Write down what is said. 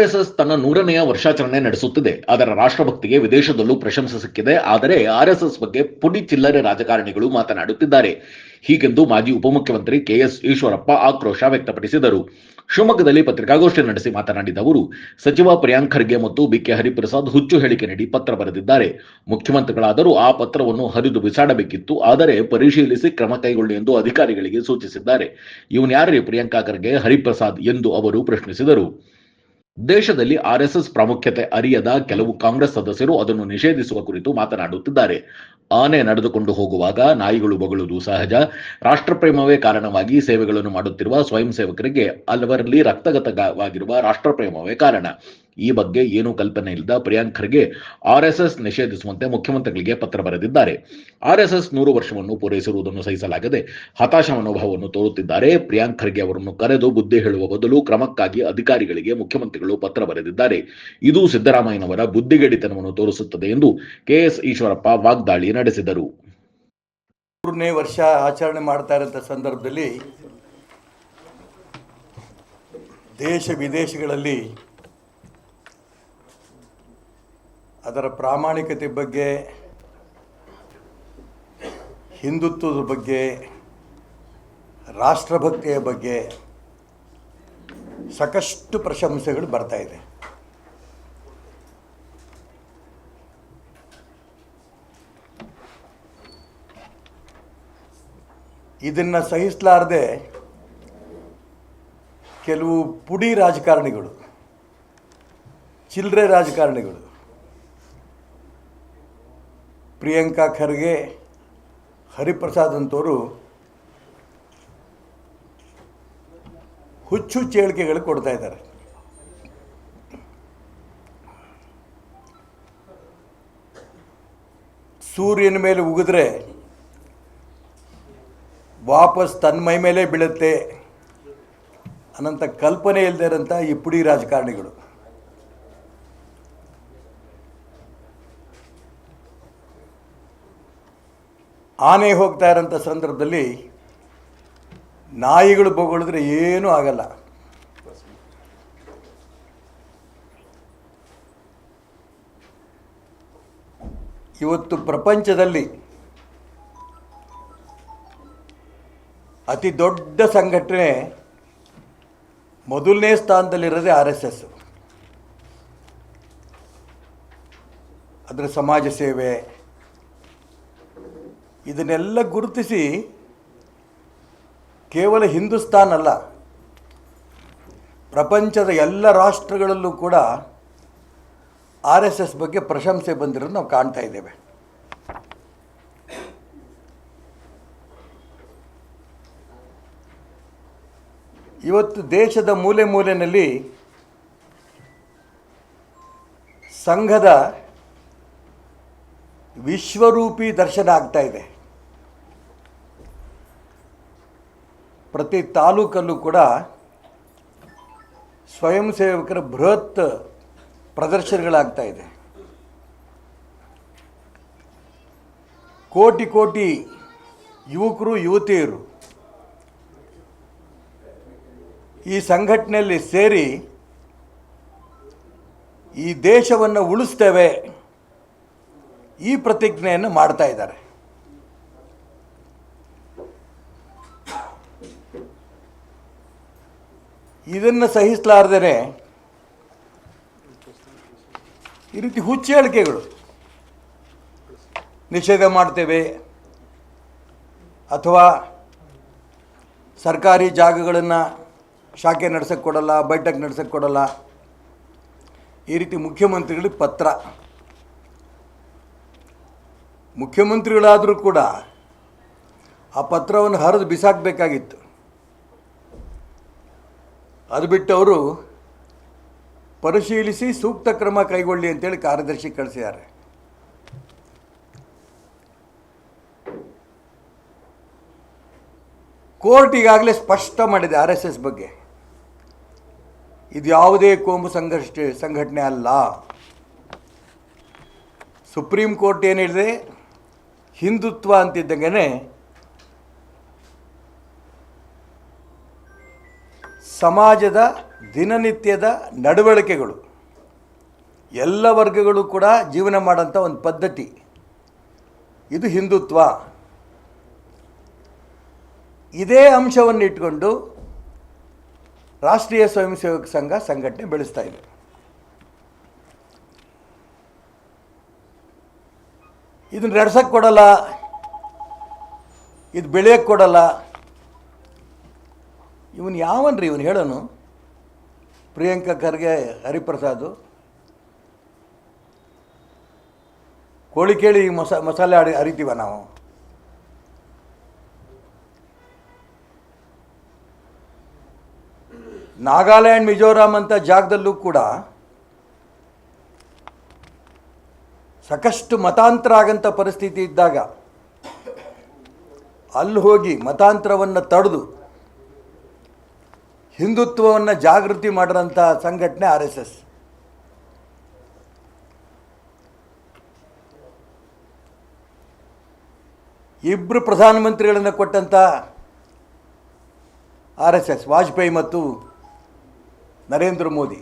RSS ತನ್ನ ನೂರನೆಯ ವರ್ಷಾಚರಣೆ ನಡೆಸುತ್ತಿದೆ. ಅದರ ರಾಷ್ಟ್ರಭಕ್ತಿಗೆ ವಿದೇಶದಲ್ಲೂ ಪ್ರಶಂಸೆ ಸಿಕ್ಕಿದೆ. ಆದರೆ ಆರ್ಎಸ್ಎಸ್ ಬಗ್ಗೆ ಪುಡಿ ಚಿಲ್ಲರೆ ರಾಜಕಾರಣಿಗಳು ಮಾತನಾಡುತ್ತಿದ್ದಾರೆ. ಹೀಗೆಂದು ಮಾಜಿ ಉಪಮುಖ್ಯಮಂತ್ರಿ ಕೆಎಸ್ ಈಶ್ವರಪ್ಪ ಆಕ್ರೋಶ ವ್ಯಕ್ತಪಡಿಸಿದರು. ಶಿವಮೊಗ್ಗದಲ್ಲಿ ಪತ್ರಿಕಾಗೋಷ್ಠಿ ನಡೆಸಿ ಮಾತನಾಡಿದ ಅವರು, ಸಚಿವ ಪ್ರಿಯಾಂಕ್ ಖರ್ಗೆ ಮತ್ತು ಬಿಕೆ ಹರಿಪ್ರಸಾದ್ ಹುಚ್ಚು ಹೇಳಿಕೆ ನೀಡಿ ಪತ್ರ ಬರೆದಿದ್ದಾರೆ. ಮುಖ್ಯಮಂತ್ರಿಗಳಾದರೂ ಆ ಪತ್ರವನ್ನು ಹರಿದು ಬಿಸಾಡಬೇಕಿತ್ತು. ಆದರೆ ಪರಿಶೀಲಿಸಿ ಕ್ರಮ ಕೈಗೊಳ್ಳಿ ಎಂದು ಅಧಿಕಾರಿಗಳಿಗೆ ಸೂಚಿಸಿದ್ದಾರೆ. ಇವನ್ಯಾರೇ ಪ್ರಿಯಾಂಕಾ ಖರ್ಗೆ, ಹರಿಪ್ರಸಾದ್ ಎಂದು ಅವರು ಪ್ರಶ್ನಿಸಿದರು. ದೇಶದಲ್ಲಿ ಆರ್ಎಸ್ಎಸ್ ಪ್ರಾಮುಖ್ಯತೆ ಅರಿಯದ ಕೆಲವು ಕಾಂಗ್ರೆಸ್ ಸದಸ್ಯರು ಅದನ್ನು ನಿಷೇಧಿಸುವ ಕುರಿತು ಮಾತನಾಡುತ್ತಿದ್ದಾರೆ. ಆನೆ ನಡೆದುಕೊಂಡು ಹೋಗುವಾಗ ನಾಯಿಗಳು ಬಗಳುವುದು ಸಹಜ. ರಾಷ್ಟ್ರಪ್ರೇಮವೇ ಕಾರಣವಾಗಿ ಸೇವೆಗಳನ್ನು ಮಾಡುತ್ತಿರುವ ಸ್ವಯಂ ಸೇವಕರಿಗೆ ಅಲ್ಲವರಲ್ಲಿ ರಕ್ತಗತವಾಗಿರುವ ರಾಷ್ಟ್ರಪ್ರೇಮವೇ ಕಾರಣ. ಈ ಬಗ್ಗೆ ಏನೂ ಕಲ್ಪನೆ ಇಲ್ಲದ ಪ್ರಿಯಾಂಕ್ ಖರ್ಗೆ ಆರ್ಎಸ್ಎಸ್ ನಿಷೇಧಿಸುವಂತೆ ಮುಖ್ಯಮಂತ್ರಿಗಳಿಗೆ ಪತ್ರ ಬರೆದಿದ್ದಾರೆ. ಆರ್ಎಸ್ಎಸ್ ನೂರು ವರ್ಷವನ್ನು ಪೂರೈಸಿರುವುದನ್ನು ಸಹಿಸಲಾಗದೆ ಹತಾಶ ಮನೋಭಾವವನ್ನು ತೋರುತ್ತಿದ್ದಾರೆ. ಪ್ರಿಯಾಂಕ್ ಖರ್ಗೆ ಅವರನ್ನು ಕರೆದು ಬುದ್ಧಿ ಹೇಳುವ ಬದಲು ಕ್ರಮಕ್ಕಾಗಿ ಅಧಿಕಾರಿಗಳಿಗೆ ಮುಖ್ಯಮಂತ್ರಿಗಳು ಪತ್ರ ಬರೆದಿದ್ದಾರೆ. ಇದು ಸಿದ್ದರಾಮಯ್ಯನವರ ಬುದ್ಧಿಗೇಡಿತನವನ್ನು ತೋರಿಸುತ್ತದೆ ಎಂದು ಕೆಎಸ್ ಈಶ್ವರಪ್ಪ ವಾಗ್ದಾಳಿ ನಡೆಸಿದರು. ಮೂರನೇ ವರ್ಷ ಆಚರಣೆ ಮಾಡ್ತಾ ಇರೋಂಥ ಸಂದರ್ಭದಲ್ಲಿ ದೇಶ ವಿದೇಶಗಳಲ್ಲಿ ಅದರ ಪ್ರಾಮಾಣಿಕತೆ ಬಗ್ಗೆ, ಹಿಂದುತ್ವದ ಬಗ್ಗೆ, ರಾಷ್ಟ್ರಭಕ್ತಿಯ ಬಗ್ಗೆ ಸಾಕಷ್ಟು ಪ್ರಶಂಸೆಗಳು ಬರ್ತಾ ಇದೆ. ಇದನ್ನು ಸಹಿಸಲಾರದೆ ಕೆಲವು ಪುಡಿ ರಾಜಕಾರಣಿಗಳು ಚಿಲ್ಲರೆ ರಾಜಕಾರಣಿಗಳು ಪ್ರಿಯಾಂಕಾ ಖರ್ಗೆ, ಹರಿಪ್ರಸಾದ್ ಅಂತವರು ಹುಚ್ಚು ಚೇಳಿಕೆಗಳು ಕೊಡ್ತಾ ಇದ್ದಾರೆ. ಸೂರ್ಯನ ಮೇಲೆ ಉಗಿದ್ರೆ ವಾಪಸ್ ತನ್ನ ಮೈ ಮೇಲೆ ಬೀಳುತ್ತೆ ಅನಂತ ಕಲ್ಪನೆ ಇಲ್ಲದೆ ಇರೋಂಥ ಈ ಪುಡಿ ರಾಜಕಾರಣಿಗಳು. ಆನೆ ಹೋಗ್ತಾ ಇರೋಂಥ ಸಂದರ್ಭದಲ್ಲಿ ನಾಯಿಗಳು ಬೊಗಳಿದ್ರೆ ಏನೂ ಆಗಲ್ಲ. ಇವತ್ತು ಪ್ರಪಂಚದಲ್ಲಿ ಅತಿ ದೊಡ್ಡ ಸಂಘಟನೆ ಮೊದಲನೇ ಸ್ಥಾನದಲ್ಲಿರೋದೇ ಆರ್ ಎಸ್ ಎಸ್. ಅದರ ಸಮಾಜ ಸೇವೆ ಇದನ್ನೆಲ್ಲ ಗುರುತಿಸಿ ಕೇವಲ ಹಿಂದೂಸ್ತಾನ್ ಅಲ್ಲ, ಪ್ರಪಂಚದ ಎಲ್ಲ ರಾಷ್ಟ್ರಗಳಲ್ಲೂ ಕೂಡ ಆರ್ ಎಸ್ ಎಸ್ ಬಗ್ಗೆ ಪ್ರಶಂಸೆ ಬಂದಿರೋದು ನಾವು ಕಾಣ್ತಾ ಇದ್ದೇವೆ. ಇವತ್ತು ದೇಶದ ಮೂಲೆ ಮೂಲೆಯಲ್ಲಿ ಸಂಘದ ವಿಶ್ವರೂಪಿ ದರ್ಶನ ಆಗ್ತಾ ಇದೆ. ಪ್ರತಿ ತಾಲೂಕಲ್ಲೂ ಕೂಡ ಸ್ವಯಂ ಸೇವಕರ ಬೃಹತ್ ಪ್ರದರ್ಶನಗಳಾಗ್ತಾ ಇದೆ. ಕೋಟಿ ಕೋಟಿ ಯುವಕರು, ಯುವತಿಯರು ಈ ಸಂಘಟನೆಯಲ್ಲಿ ಸೇರಿ ಈ ದೇಶವನ್ನು ಉಳಿಸ್ತೇವೆ. ಈ ಪ್ರತಿಜ್ಞೆಯನ್ನು ಮಾಡ್ತಾ ಇದ್ದಾರೆ. ಇದನ್ನು ಸಹಿಸಲಾರ್ದೇ ಈ ರೀತಿ ಹುಚ್ಚೇಳಿಕೆಗಳು ನಿಷೇಧ ಮಾಡ್ತೇವೆ ಅಥವಾ ಸರ್ಕಾರಿ ಜಾಗಗಳನ್ನು ಶಾಖೆ ನಡೆಸಕ್ಕೆ ಕೊಡಲ್ಲ, ಬೈಠಕ್ ನಡೆಸಕ್ಕೆ ಕೊಡಲ್ಲ. ಈ ರೀತಿ ಮುಖ್ಯಮಂತ್ರಿಗಳಿಗೆ ಪತ್ರ. ಮುಖ್ಯಮಂತ್ರಿಗಳಾದರೂ ಕೂಡ ಆ ಪತ್ರವನ್ನು ಹರಿದು ಬಿಸಾಕಬೇಕಾಗಿತ್ತು. ಅದು ಬಿಟ್ಟು ಅವರು ಪರಿಶೀಲಿಸಿ ಸೂಕ್ತ ಕ್ರಮ ಕೈಗೊಳ್ಳಿ ಅಂತೇಳಿ ಕಾರ್ಯದರ್ಶಿ ಕಳಿಸಿದ್ದಾರೆ. ಕೋರ್ಟ್ ಈಗಾಗಲೇ ಸ್ಪಷ್ಟ ಮಾಡಿದೆ ಆರ್ ಎಸ್ ಎಸ್ ಬಗ್ಗೆ. ಇದು ಯಾವುದೇ ಕೋಮು ಸಂಘರ್ಷ, ಸಂಘಟನೆ ಅಲ್ಲ. ಸುಪ್ರೀಂ ಕೋರ್ಟ್ ಏನು ಹೇಳಿದೆ ಹಿಂದುತ್ವ ಅಂತಿದ್ದಂಗೆ ಸಮಾಜದ ದಿನನಿತ್ಯದ ನಡವಳಿಕೆಗಳು. ಎಲ್ಲ ವರ್ಗಗಳು ಕೂಡ ಜೀವನ ಮಾಡೋಂಥ ಒಂದು ಪದ್ಧತಿ. ಇದು ಹಿಂದುತ್ವ. ಇದೇ ಅಂಶವನ್ನು ಇಟ್ಕೊಂಡು ರಾಷ್ಟ್ರೀಯ ಸ್ವಯಂ ಸೇವಕ ಸಂಘ ಸಂಘಟನೆ ಬೆಳೆಸ್ತಾ ಇದೆ. ಇದನ್ನ ರೆಡ್ಸಕ್ಕೆ ಕೊಡಲ್ಲ, ಇದು ಬೆಳೆಯೋಕ್ಕೆ ಕೊಡಲ್ಲ. ಇವನು ಯಾವನ್ರಿ ಇವನು ಹೇಳೋನು? ಪ್ರಿಯಾಂಕಾ ಖರ್ಗೆ, ಹರಿಪ್ರಸಾದು. ಕೋಳಿ ಕೇಳಿ ಮಸ, ಮಸಾಲೆ ಅಡಿ, ಅರಿತೀವ ನಾವು? ನಾಗಾಲ್ಯಾಂಡ್, ಮಿಜೋರಾಂ ಅಂತ ಜಾಗದಲ್ಲೂ ಕೂಡ ಸಾಕಷ್ಟು ಮತಾಂತರ ಆಗಂಥ ಪರಿಸ್ಥಿತಿ ಇದ್ದಾಗ ಅಲ್ಲಿ ಹೋಗಿ ಮತಾಂತರವನ್ನು ತಡೆದು ಹಿಂದುತ್ವವನ್ನು ಜಾಗೃತಿ ಮಾಡಿದಂಥ ಸಂಘಟನೆ ಆರ್ ಎಸ್ ಎಸ್. ಇಬ್ಬರು ಪ್ರಧಾನಮಂತ್ರಿಗಳನ್ನು ಕೊಟ್ಟಂಥ ಆರ್ ಎಸ್ ಎಸ್ ವಾಜಪೇಯಿ ಮತ್ತು ನರೇಂದ್ರ ಮೋದಿ.